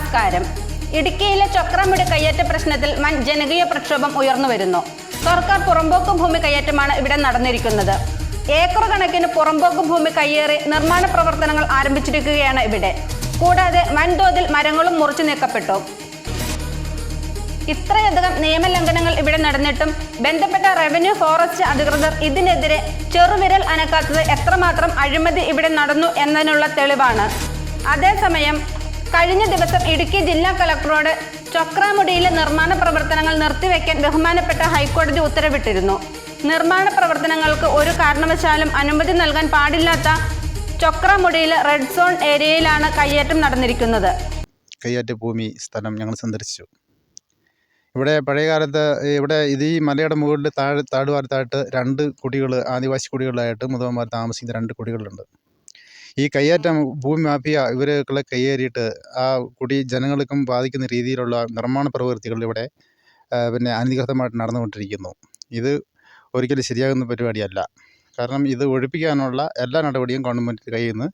നമസ്കാരം. ഇടുക്കിയിലെ ചക്രമുടി കയ്യേറ്റ പ്രശ്നത്തിൽ വൻ ജനകീയ പ്രക്ഷോഭം ഉയർന്നു വരുന്നു. സർക്കാർ പുറമ്പോക്കും ഭൂമി കയ്യേറ്റമാണ് ഇവിടെ നടന്നിരിക്കുന്നത്. ഏക്കർ കണക്കിന് പുറമ്പോക്കും ഭൂമി കയ്യേറി നിർമ്മാണ പ്രവർത്തനങ്ങൾ ആരംഭിച്ചിരിക്കുകയാണ് ഇവിടെ. കൂടാതെ വൻതോതിൽ മരങ്ങളും മുറിച്ചു നീക്കപ്പെട്ടു. ഇത്രയധികം നിയമലംഘനങ്ങൾ ഇവിടെ നടന്നിട്ടും ബന്ധപ്പെട്ട റവന്യൂ ഫോറസ്റ്റ് അധികൃതർ ഇതിനെതിരെ ചെറുവിരൽ അനക്കാത്തത് എത്രമാത്രം അഴിമതി ഇവിടെ നടന്നു എന്നതിനുള്ള തെളിവാണ്. അതേസമയം കഴിഞ്ഞ ദിവസം ഇടുക്കി ജില്ലാ കളക്ടറോട് ചൊക്രാമുടിയിലെ നിർമ്മാണ പ്രവർത്തനങ്ങൾ നിർത്തിവെക്കാൻ ബഹുമാനപ്പെട്ട ഹൈക്കോടതി ഉത്തരവിട്ടിരുന്നു. നിർമ്മാണ പ്രവർത്തനങ്ങൾക്ക് ഒരു കാരണവശാലും അനുമതി നൽകാൻ പാടില്ലാത്ത ചൊക്രാമുടിയിലെ റെഡ് സോൺ ഏരിയയിലാണ് കയ്യേറ്റം നടന്നിരിക്കുന്നത്. കയ്യേറ്റ ഭൂമി സ്ഥലം ഞങ്ങൾ സന്ദർശിച്ചു. ഇവിടെ പഴയകാലത്ത് ഇവിടെ ഇത് ഈ മലയുടെ മുകളിൽ താഴെ താഴ്വാരത്തായിട്ട് രണ്ട് കുടികൾ ആദിവാസി കുടികളായിട്ട് മുതവന്മാർ താമസിക്കുന്ന രണ്ട് കുടികളുണ്ട്. ഈ കയ്യേറ്റം ഭൂമി മാഫിയ ഇവരുകളെ കയ്യേറിയിട്ട് ആ കുടി ജനങ്ങൾക്കും ബാധിക്കുന്ന രീതിയിലുള്ള നിർമ്മാണ പ്രവൃത്തികൾ ഇവിടെ പിന്നെ അനധികൃതമായിട്ട് നടന്നുകൊണ്ടിരിക്കുന്നു. ഇത് ഒരിക്കലും ശരിയാകുന്ന പരിപാടിയല്ല. കാരണം ഇത് ഒഴിപ്പിക്കാനുള്ള എല്ലാ നടപടിയും ഗവൺമെന്റ് കയ്യിൽ നിന്ന്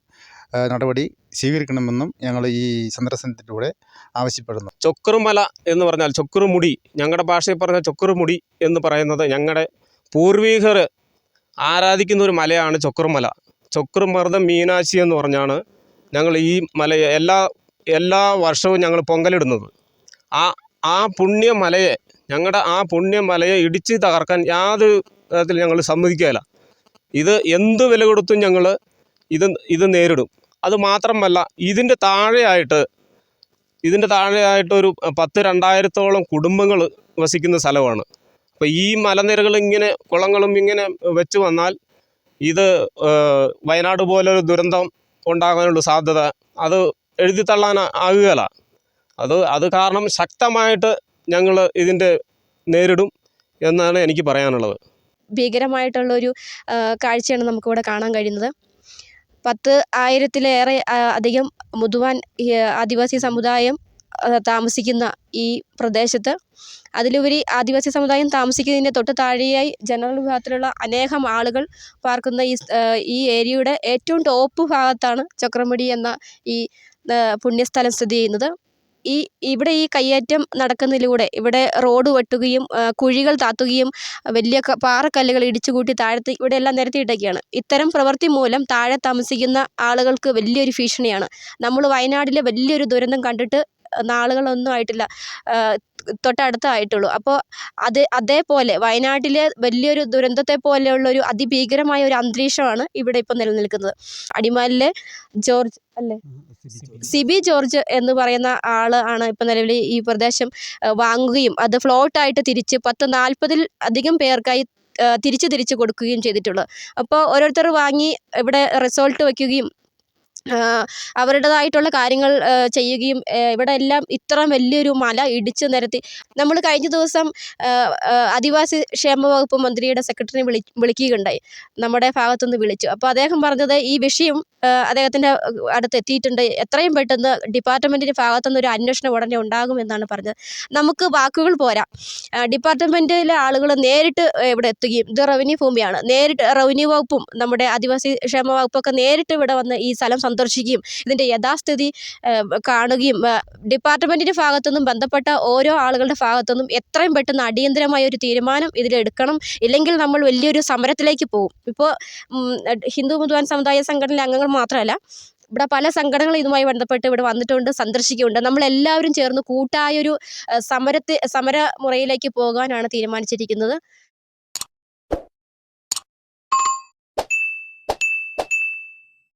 നടപടി സ്വീകരിക്കണമെന്നും ഞങ്ങൾ ഈ സന്ദർശനത്തിലൂടെ ആവശ്യപ്പെടുന്നു. ചൊക്കറുമല എന്ന് പറഞ്ഞാൽ ചൊക്കറുമുടി ഞങ്ങളുടെ ഭാഷയിൽ പറഞ്ഞ ചൊക്കറുമുടി എന്ന് പറയുന്നത് ഞങ്ങളുടെ പൂർവീകർ ആരാധിക്കുന്ന ഒരു മലയാണ് ചൊക്കറുമല ചൊക്കറുമർദ്ദം മീനാശി എന്ന് പറഞ്ഞാണ് ഞങ്ങൾ ഈ മലയെ എല്ലാ എല്ലാ വർഷവും ഞങ്ങൾ പൊങ്കലിടുന്നത്. ആ ആ പുണ്യമലയെ ഞങ്ങളുടെ ആ പുണ്യമലയെ ഇടിച്ച് തകർക്കാൻ യാതൊരു തരത്തിൽ ഞങ്ങൾ സമ്മതിക്കുകയില്ല. ഇത് എന്ത് വില കൊടുത്തും ഞങ്ങൾ ഇത് ഇത് നേരിടും. അത് മാത്രമല്ല ഇതിന്റെ താഴെയായിട്ട് ഇതിന്റെ താഴെയായിട്ടൊരു പത്ത് രണ്ടായിരത്തോളം കുടുംബങ്ങൾ വസിക്കുന്ന സ്ഥലമാണ്. അപ്പോൾ ഈ മലനിരകൾ ഇങ്ങനെ കുളങ്ങളും ഇങ്ങനെ വെച്ച് വന്നാൽ ഇത് വയനാട് പോലൊരു ദുരന്തം ഉണ്ടാകാനുള്ള സാധ്യത അത് എഴുതി തള്ളാൻ ആകുകയില്ല. അത് അത് കാരണം ശക്തമായിട്ട് ഞങ്ങൾ ഇതിന്റെ നേരിടും എന്നാണ് എനിക്ക് പറയാനുള്ളത്. ഭീകരമായിട്ടുള്ളൊരു കാഴ്ചയാണ് നമുക്കിവിടെ കാണാൻ കഴിയുന്നത്. പത്ത് ആയിരത്തിലേറെ അധികം മുതുവാൻ ആദിവാസി സമുദായം താമസിക്കുന്ന ഈ പ്രദേശത്ത്. അതിലുപരി ആദിവാസി സമുദായം താമസിക്കുന്നതിന്റെ തൊട്ട് താഴെയായി ജനറൽ വിഭാഗത്തിലുള്ള അനേകം ആളുകൾ പാർക്കുന്ന ഈ ഈ ഏരിയയുടെ ഏറ്റവും ടോപ്പ് ഭാഗത്താണ് ചക്രമുടി എന്ന ഈ പുണ്യസ്ഥലം സ്ഥിതി ചെയ്യുന്നത്. ഈ ഇവിടെ ഈ കയ്യേറ്റം നടക്കുന്നതിലൂടെ ഇവിടെ റോഡ് വെട്ടുകയും കുഴികൾ താത്തുകയും വലിയ പാറക്കല്ലുകൾ ഇടിച്ചു കൂട്ടി താഴത്ത് ഇവിടെ എല്ലാം നിരത്തിയിട്ടൊക്കെയാണ്. ഇത്തരം പ്രവൃത്തി മൂലം താഴെ താമസിക്കുന്ന ആളുകൾക്ക് വലിയൊരു ഭീഷണിയാണ്. നമ്മൾ വയനാടിലെ വലിയൊരു ദുരന്തം കണ്ടിട്ട് നാളുകളൊന്നും ആയിട്ടില്ല. തൊട്ടടുത്ത് തൊട്ടടുത്തായിട്ടുള്ളൂ. അപ്പോൾ അത് അതേപോലെ വയനാട്ടിലെ വലിയൊരു ദുരന്തത്തെ പോലെയുള്ളൊരു അതിഭീകരമായ ഒരു അന്തരീക്ഷമാണ് ഇവിടെ ഇപ്പോൾ നിലനിൽക്കുന്നത്. അടിമാലിലെ ജോർജ് അല്ലേ? സിബി ജോർജ്. എന്ന് പറയുന്ന ആൾ ആണ് ഇപ്പം നിലവിൽ ഈ പ്രദേശം വാങ്ങുകയും അത് ഫ്ലോട്ടായിട്ട് തിരിച്ച് പത്ത് നാൽപ്പതിൽ അധികം പേർക്കായി തിരിച്ച് തിരിച്ച് കൊടുക്കുകയും ചെയ്തിട്ടുള്ളത്. അപ്പോൾ ഓരോരുത്തർ വാങ്ങി ഇവിടെ റിസോർട്ട് വയ്ക്കുകയും അവരുടേതായിട്ടുള്ള കാര്യങ്ങൾ ചെയ്യുകയും ഇവിടെ എല്ലാം ഇത്ര വലിയൊരു മല ഇടിച്ചു നിരത്തി. നമ്മൾ കഴിഞ്ഞ ദിവസം ആദിവാസി ക്ഷേമ വകുപ്പ് മന്ത്രിയുടെ സെക്രട്ടറിയെ വിളി വിളിക്കുകയുണ്ടായി. നമ്മുടെ ഭാഗത്തുനിന്ന് വിളിച്ചു. അപ്പോൾ അദ്ദേഹം പറഞ്ഞത് ഈ വിഷയം അദ്ദേഹത്തിന്റെ അടുത്ത് എത്തിയിട്ടുണ്ട് എത്രയും പെട്ടെന്ന് ഡിപ്പാർട്ട്മെന്റിന്റെ ഭാഗത്തുനിന്ന് ഒരു അന്വേഷണം ഉടനെ ഉണ്ടാകുമെന്നാണ് പറഞ്ഞത്. നമുക്ക് വാക്കുകൾ പോരാ. ഡിപ്പാർട്ട്മെന്റിലെ ആളുകൾ നേരിട്ട് ഇവിടെ എത്തുകയും ഇത് റവന്യൂ ഭൂമിയാണ്. നേരിട്ട് റവന്യൂ വകുപ്പും നമ്മുടെ ആദിവാസി ക്ഷേമ വകുപ്പൊക്കെ നേരിട്ട് ഇവിടെ വന്ന് ഈ സ്ഥലം സന്ദർശിക്കുകയും ഇതിന്റെ യഥാസ്ഥിതി കാണുകയും ഡിപ്പാർട്ട്മെന്റിന്റെ ഭാഗത്തുനിന്നും ബന്ധപ്പെട്ട ഓരോ ആളുകളുടെ ഭാഗത്തുനിന്നും എത്രയും പെട്ടെന്ന് അടിയന്തരമായ ഒരു തീരുമാനം ഇതിലെടുക്കണം. ഇല്ലെങ്കിൽ നമ്മൾ വലിയൊരു സമരത്തിലേക്ക് പോകും. ഇപ്പോൾ ഹിന്ദു മുതുവാൻ സമുദായ സംഘടനയിലെ അംഗങ്ങൾ മാത്രമല്ല ഇവിടെ പല സംഘടനകളും ഇതുമായി ബന്ധപ്പെട്ട് ഇവിടെ വന്നിട്ടുണ്ട് സന്ദർശിക്കുന്നുണ്ട്. നമ്മളെല്ലാവരും ചേർന്ന് കൂട്ടായൊരു സമരത്തെ സമര മുറയിലേക്ക് പോകാനാണ് തീരുമാനിച്ചിരിക്കുന്നത്.